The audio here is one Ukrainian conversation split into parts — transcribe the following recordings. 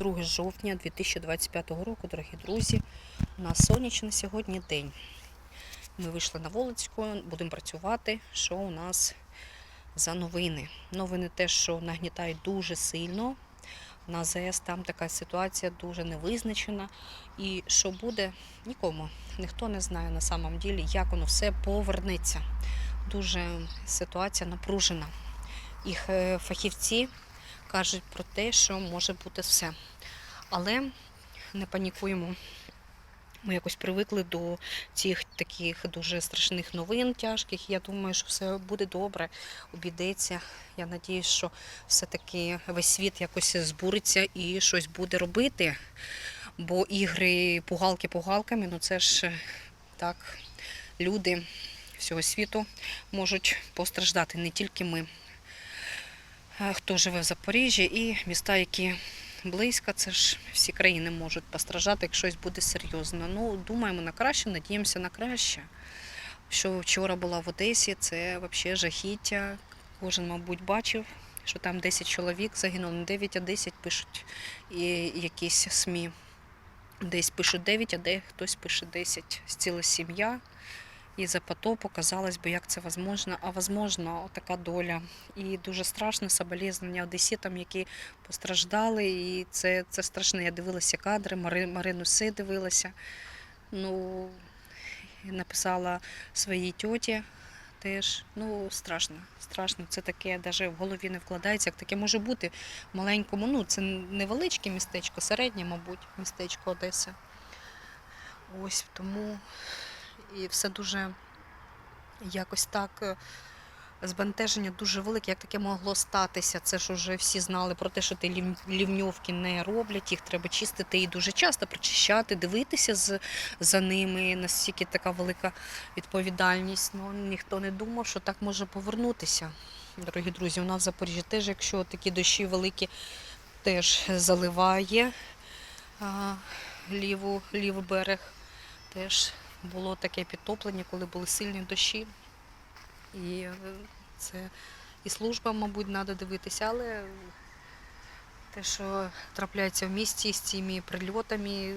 2 жовтня 2025 року, дорогі друзі. У нас сонячний сьогодні день. Ми вийшли на вулицьку, будемо працювати. Що у нас за новини? Новини те, що нагнітають дуже сильно. На ЗС там така ситуація дуже невизначена. І що буде, нікому. Ніхто не знає на самом ділі, як воно все повернеться. Дуже ситуація напружена. Їх е, фахівці кажуть про те, що може бути все. Але не панікуємо. Ми якось привикли до цих таких дуже страшних новин тяжких. Я думаю, що все буде добре, обійдеться. Я надіюсь, що все-таки весь світ якось збуриться і щось буде робити. Бо ігри пугалки пугалками, ну це ж е, так, люди всього світу можуть постраждати, не тільки ми. Хто живе в Запоріжжі і міста, які близько, це ж всі країни можуть постраждати, якщо щось буде серйозно. Ну, думаємо на краще, надіємося на краще. Що вчора була в Одесі, це взагалі жахіття. Кожен, мабуть, бачив, що там 10 чоловік загинуло, не 9, а 10 пишуть і якісь СМІ. Десь пишуть 9, а де хтось пише 10. Ціла сім'я. І за потопу казалось би, як це возможно, а возможно, така доля. І дуже страшно соболезнення одеситам, які постраждали. І це, це страшно. Я дивилася кадри, Мари, Марину Си дивилася. Ну, написала своїй тьоті теж. Ну, страшно, страшно. Це таке навіть в голові не вкладається, як таке може бути в маленькому. Ну, це невеличке містечко, середнє, мабуть, містечко Одеси. Ось тому і все дуже якось так. е, Збентеження дуже велике, як таке могло статися. Це ж уже всі знали про те, що ті лівньовки не роблять, їх треба чистити і дуже часто прочищати, дивитися з, за ними. Настільки така велика відповідальність. Ну ніхто не думав, що так може повернутися. Дорогі друзі, у нас в Запоріжжі теж, якщо такі дощі великі, теж заливає а, ліву, лівий берег. Теж було таке підтоплення, коли були сильні дощі. І е, це і служба, мабуть, треба дивитися, але те, що трапляється в місті з цими прильотами,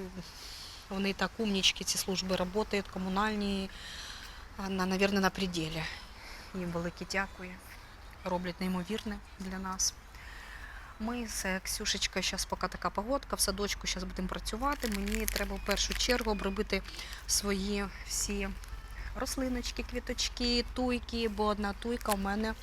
вони так умнічки, ці служби працюють, комунальні, на, мабуть, на пределі. Їм велике дякую. Роблять неймовірне для нас. Ми з Ксюшечкою, зараз поки така погодка, в садочку зараз будемо працювати. Мені треба в першу чергу обробити свої всі рослиночки, квіточки, туйки, бо одна туйка у мене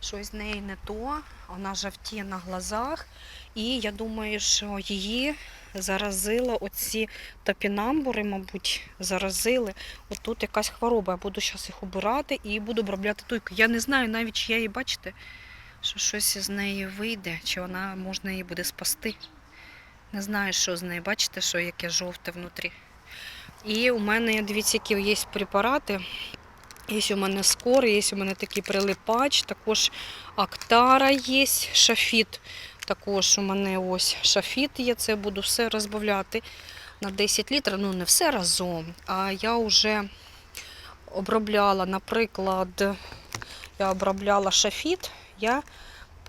щось з неї не то, вона жовтіє на глазах. І я думаю, що її заразило оці топінамбури, мабуть, заразили. Отут якась хвороба. Я буду зараз їх обирати і буду обробляти туйку. Я не знаю навіть, чи я її, бачите, що щось з неї вийде, чи вона можна її буде спасти. Не знаю, що з нею. Бачите, що яке жовте внутрі. І у мене, дивіться, які є препарати. Є у мене скор, є у мене такий прилипач, також актара є, шафіт. Також у мене ось шафіт є, це буду все розбавляти на 10 літрів. Ну, не все разом. А я вже обробляла, наприклад, я обробляла шафіт, я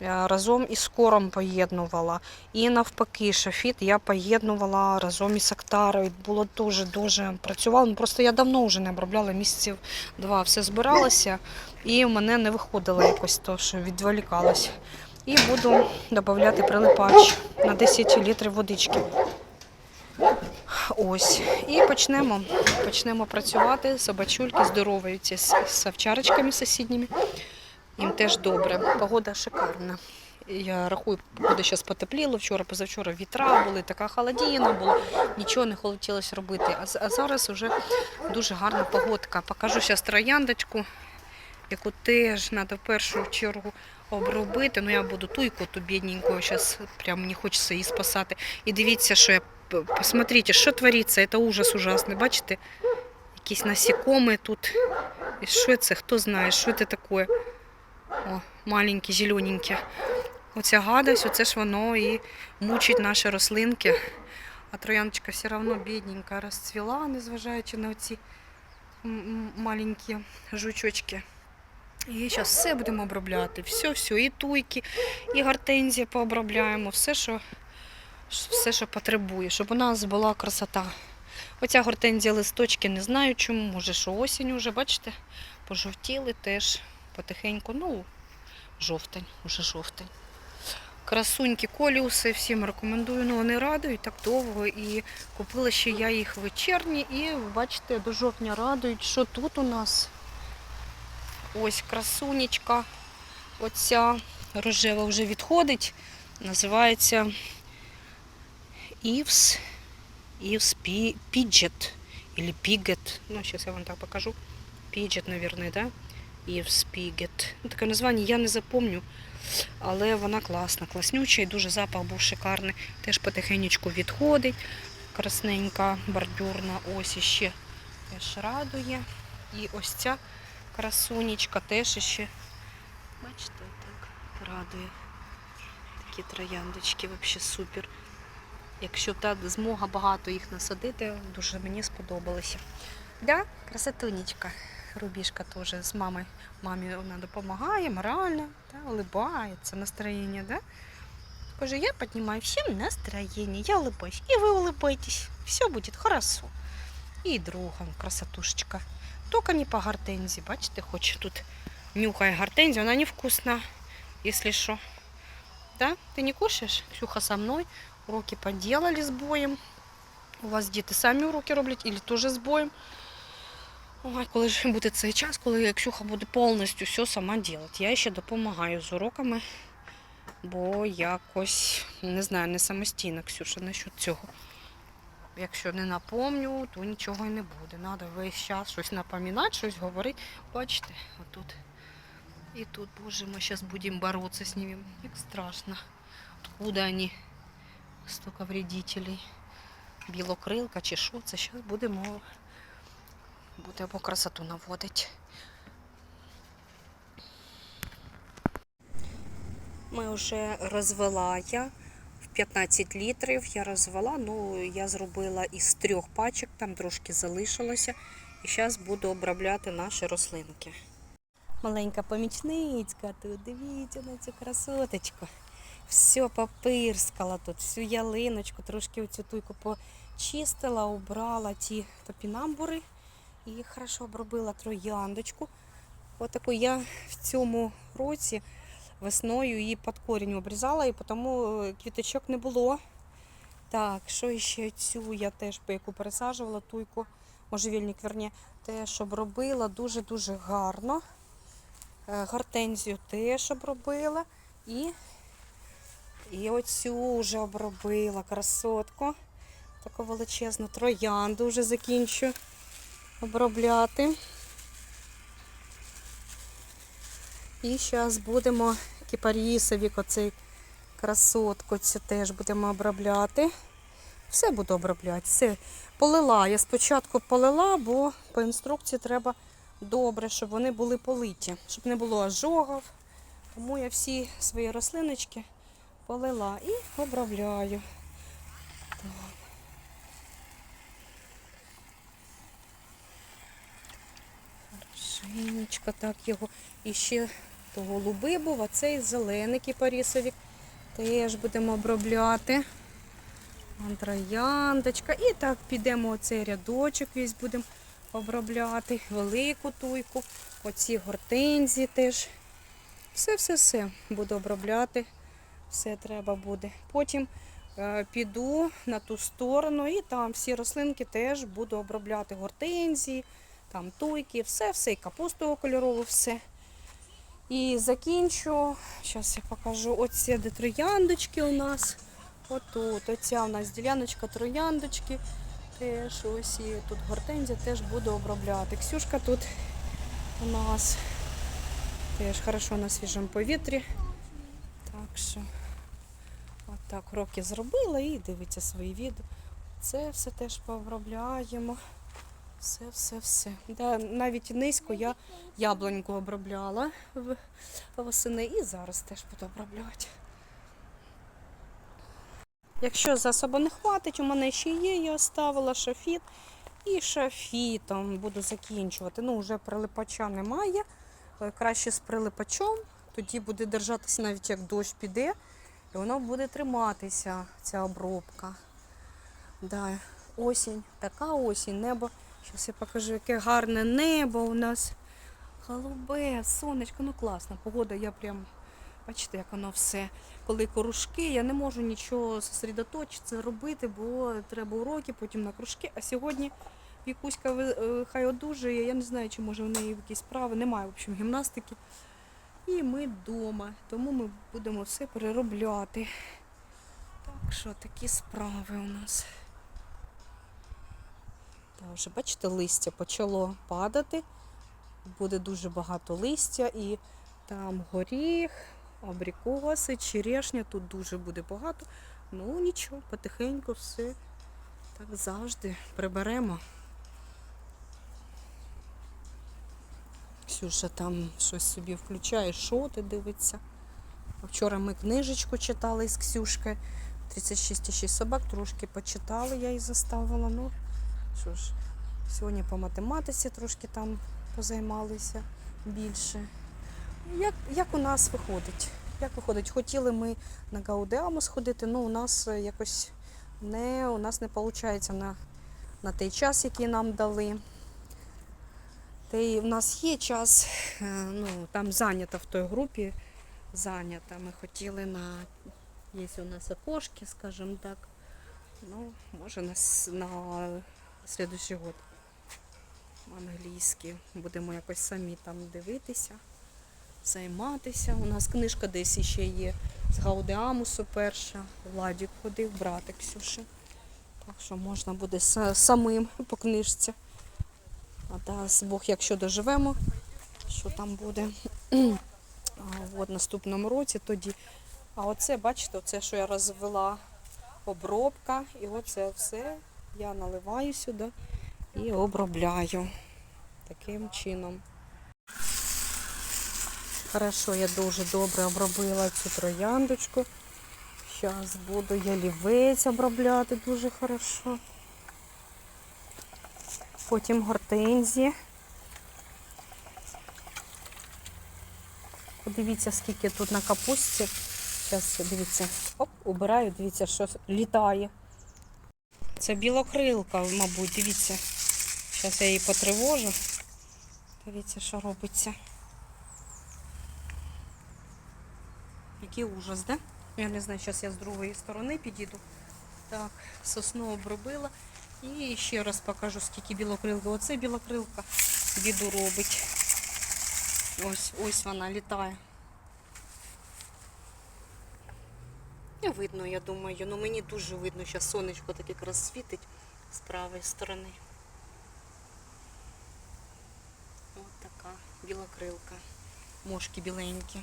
е, разом із скором поєднувала. І навпаки, шафіт я поєднувала разом із актарою. Було дуже-дуже працювало. Ну, Просто я давно вже не обробляла місяців два. Все збиралося, і в мене не виходило якось то, що відволікалась. І буду додавати прилипач на 10 літрів водички. Ось. І почнемо. Почнемо працювати. Собачульки здороваються з, з овчарочками сусідніми. Їм теж добре. Погода шикарна. Я рахую, буде зараз потепліло. Вчора, позавчора вітра були, така холодіна була, нічого не хотілося робити. А, зараз вже дуже гарна погодка. Покажу зараз трояндочку, яку теж треба в першу чергу обробити. Ну я буду туйку ту бідненьку, зараз прям мені хочеться її спасати. І дивіться, що я посмотрите, що твориться, це ужас ужасний. Бачите? Якісь насікомі тут. І що це? Хто знає, що це таке? О, маленькі, зелененькі. Оця гадость, оце ж воно і мучить наші рослинки. А трояночка все одно бідненька розцвіла, незважаючи на ці маленькі жучочки. І зараз все будемо обробляти. Все, все, і туйки, і гортензії пообробляємо, все, що все, що потребує, щоб у нас була красота. Оця гортензія листочки не знаю чому, може, що осінь уже, бачите, пожовтіли теж потихеньку. Ну, жовтень, уже жовтень. Красунькі коліуси, всім рекомендую. Ну, вони радують так довго. І купила ще я їх вечірні. І бачите, до жовтня радують, що тут у нас ось красунечка. Оця рожева вже відходить. Називається Івс. Ивс Пи- Пиджет или Пигет. Ну, сейчас я вам так покажу. Пиджет, наверное, да? Ивс Пигет. Ну, таке названня я не запомню, але вона класна, класнюча і дуже запах був шикарний. Теж потихенечку відходить. Красненька, бордюрна ось іще теж радує. І ось ця красунечка теж іще. Бачите, так радує. Такі трояндочки, взагалі супер. Якщо та змога багато їх насадити, дуже мені сподобалося. Да, красотунечка. Рубішка теж з мамою. Мамі вона допомагає морально, да, улыбається, настроєння, да? Каже, я піднімаю всім настроєння, я улыбаюсь. І ви улыбайтесь, все буде хорошо. І друга красотушечка. Тільки не по гортензії, бачите, хоче тут нюхає гортензію, вона невкусна, якщо що. Да? Ти не кушаєш? Ксюха со мною. Уроки поделали с боем. У вас діти самі уроки роблять, или теж з боєм. Ой, коли ж буде цей час, коли Ксюха буде повністю все сама робити. Я ще допомагаю з уроками, бо якось не знаю, не самостійна Ксюша насчет цього. Якщо не напомню, то нічого і не буде. Треба весь час щось напоминати, щось говорити. Бачите, отут. І тут, боже, ми зараз будемо боротися з ними. Як страшно. Откуда вони? столько вредителей. Білокрилка чи що, це зараз будемо будемо красоту наводити. Ми вже розвела я в 15 літрів. Я розвела, ну я зробила із трьох пачок, там трошки залишилося. І зараз буду обробляти наші рослинки. Маленька помічницька тут, дивіться на цю красоточку. Все попирскала тут, всю ялиночку, трошки оцю туйку почистила, убрала ті топінамбури і хорошо обробила трояндочку. Отаку я в цьому році весною її під корінь обрізала, і тому е, квіточок не було. Так, що ще цю я теж по яку пересаджувала, туйку, можжевільник, верні, теж обробила дуже-дуже гарно. Е, Гортензію теж обробила. І і оцю вже обробила красотку. Таку величезну троянду вже закінчу обробляти. І зараз будемо кіпарісовік, оцей красотку цю теж будемо обробляти. Все буду обробляти. Все. Полила. Я спочатку полила, бо по інструкції треба добре, щоб вони були политі, щоб не було ожогів. Тому я всі свої рослиночки полила і обробляю. Так. Хорошенечко так його. І ще то голубий був, а цей зелений кіпарісовік теж будемо обробляти. Вон І так підемо оцей рядочок весь будемо обробляти. Велику туйку. Оці гортензії теж. Все-все-все буду обробляти все треба буде. Потім е, піду на ту сторону і там всі рослинки теж буду обробляти гортензії, там туйки, все, все, і капусту кольорову, все. І закінчу, зараз я покажу, оці де трояндочки у нас. Отут, оця у нас діляночка трояндочки. Теж ось і тут гортензія теж буду обробляти. Ксюшка тут у нас теж хорошо на свіжому повітрі. Так що, от так роки зробила і дивиться свої відео. Це все теж пообробляємо. Все, все, все. Да, навіть низько я яблуньку обробляла восени і зараз теж буду обробляти. Якщо засобу не хватить, у мене ще є, я оставила шафіт і шафітом буду закінчувати. Ну, вже прилипача немає. Е, Краще з прилипачом, тоді буде держатися навіть як дощ піде. І воно буде триматися, ця обробка. Да, осінь, така осінь, небо. Зараз я покажу, яке гарне небо у нас. Голубе, сонечко, ну класна погода. Я прям, бачите, як воно все. Коли корушки, я не можу нічого зосередоточитися, робити, бо треба уроки, потім на кружки. А сьогодні Вікуська е, хай одужує. Я не знаю, чи може в неї якісь справи. Немає, в общем, гімнастики. І ми вдома, тому ми будемо все переробляти. Так що такі справи у нас. Вже бачите, листя почало падати. Буде дуже багато листя і там горіх, абрикоси, черешня. Тут дуже буде багато. Ну нічого, потихеньку все так завжди приберемо. Ксюша там щось собі включає, шоти дивиться. Вчора ми книжечку читали з Ксюшкою. 36,6 собак, трошки почитали, я її заставила. Ну, що ж, сьогодні по математиці трошки там позаймалися більше. Як, як у нас виходить? Як виходить? Хотіли ми на Гаудеаму сходити, але у нас е, якось не, у нас не виходить на, на той час, який нам дали. Та й в нас є час, е, ну, там зайнято в той групі, зайнято. Ми хотіли на, є у нас окошки, скажімо так. Ну, може на, с- на слідуючий год англійський. Будемо якось самі там дивитися, займатися. У нас книжка десь ще є з Гаудеамусу перша. Владік ходив, братик Ксюші. Так що можна буде самим по книжці. А дасть Бог, якщо доживемо, що там буде. От наступному році тоді. А оце, бачите, оце, що я розвела обробка. І оце все я наливаю сюди і обробляю таким чином. Хорошо, я дуже добре обробила цю трояндочку. Зараз буду ялівець обробляти дуже хорошо. Потім гортензії. Подивіться, скільки тут на капусті. Зараз дивіться, оп, убираю, дивіться, що літає. Це білокрилка, мабуть, дивіться. Зараз я її потривожу. Дивіться, що робиться. Який ужас, да? Я не знаю, зараз я з другої сторони підійду. Так, сосну обробила. І ще раз покажу, скільки білокрилки. Оце білокрилка біду робить. Ось, ось вона літає. Видно, я думаю. Ну мені дуже видно, що сонечко так якраз світить з правої сторони. Ось така білокрилка. Мошки біленькі.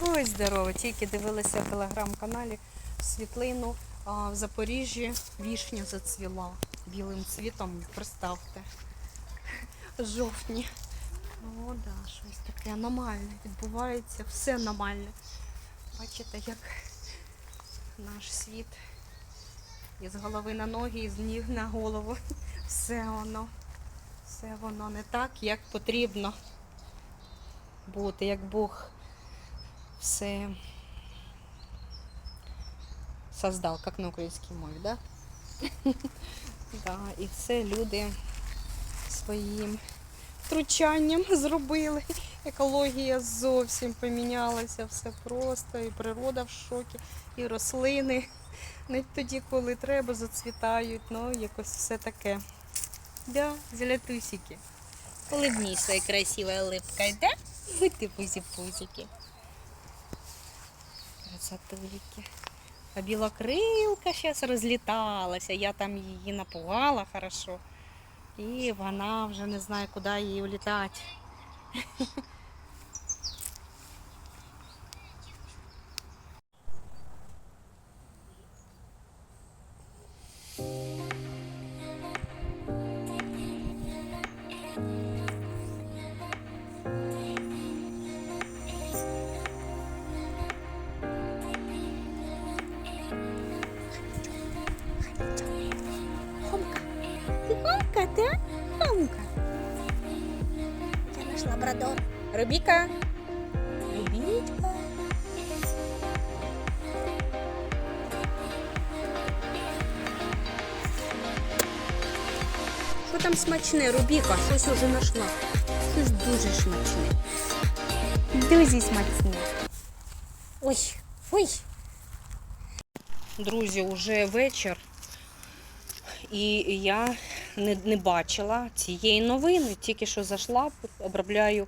Будь здорово, тільки дивилися в телеграм-каналі світлину. А в Запоріжжі вішня зацвіла білим цвітом, представте. Жовтні. О, да, щось таке аномальне відбувається, все аномальне. Бачите, як наш світ із голови на ноги, із ніг на голову. Все воно, все воно не так, як потрібно бути, як Бог все создав, як на українській мові, да? да, і це люди своїм втручанням зробили. Екологія зовсім помінялася, все просто, і природа в шокі, і рослини. Навіть тоді, коли треба, зацвітають, ну якось все таке. Да, золотусики. Улыбнись своей красивой улыбкой, да? Будь ты пузи-пузики. Красотулики. А білокрилка зараз розліталася, я там її напугала хорошо. І вона вже не знає, куди їй улітати. Там смачне, Рубіка, щось уже знайшла. Щось дуже смачне. Дуже смачні. Ой, ой. Друзі, вже вечір, і я не, не бачила цієї новини. Тільки що зайшла, обробляю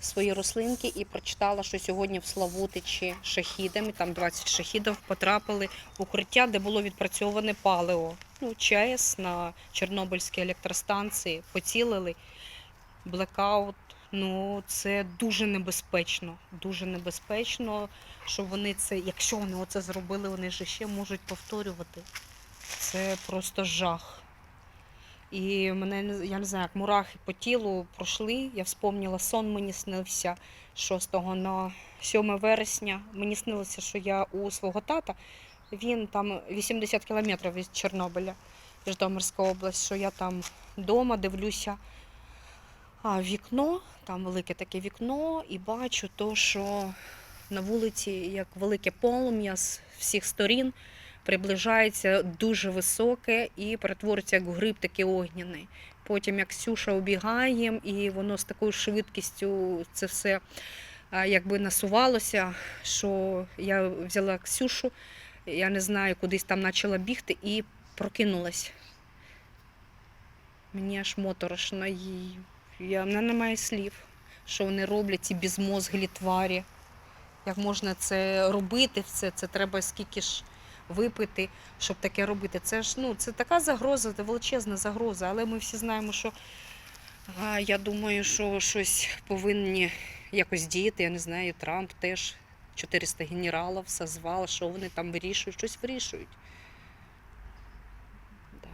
свої рослинки і прочитала, що сьогодні в Славутичі шахідами, там 20 шахідів потрапили в укриття, де було відпрацьоване паливо. Ну, ЧАЕС на Чорнобильській електростанції поцілили. Блекаут. Ну, це дуже небезпечно. Дуже небезпечно, що вони це, якщо вони оце зробили, вони ж ще можуть повторювати. Це просто жах. І мене я не знаю, як мурахи по тілу пройшли. Я вспомнила, сон мені снився 6 на 7 вересня. Мені снилося, що я у свого тата. Він там 80 кілометрів від Чорнобиля, Житомирська область, що я там вдома дивлюся а, вікно, там велике таке вікно, і бачу то, що на вулиці як велике полум'я з всіх сторін приближається дуже високе і перетвориться як гриб такий огняний. Потім як Ксюша убігає, і воно з такою швидкістю це все якби насувалося, що я взяла Ксюшу, я не знаю, кудись там почала бігти і прокинулась. Мені аж моторошно. І я, в мене немає слів, що вони роблять, ці безмозглі тварі. Як можна це робити, все це треба скільки ж випити, щоб таке робити. Це ж ну, це така загроза, це величезна загроза. Але ми всі знаємо, що а, я думаю, що щось повинні якось діяти. Я не знаю, Трамп теж 400 генералів созвав, що вони там вирішують, щось вирішують. Да.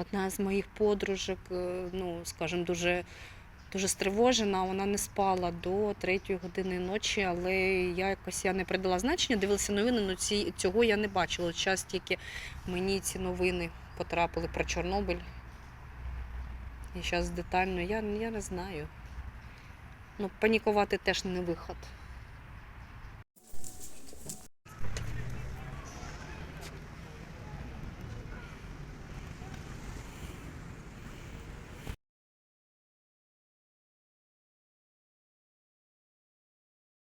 Одна з моїх подружок, е, ну, скажімо, дуже, дуже стривожена, вона не спала до третьої години ночі, але я якось я не придала значення, дивилася новини, але ці, цього я не бачила. Час тільки мені ці новини потрапили про Чорнобиль. І зараз детально, я, я не знаю. Ну, панікувати теж не виход.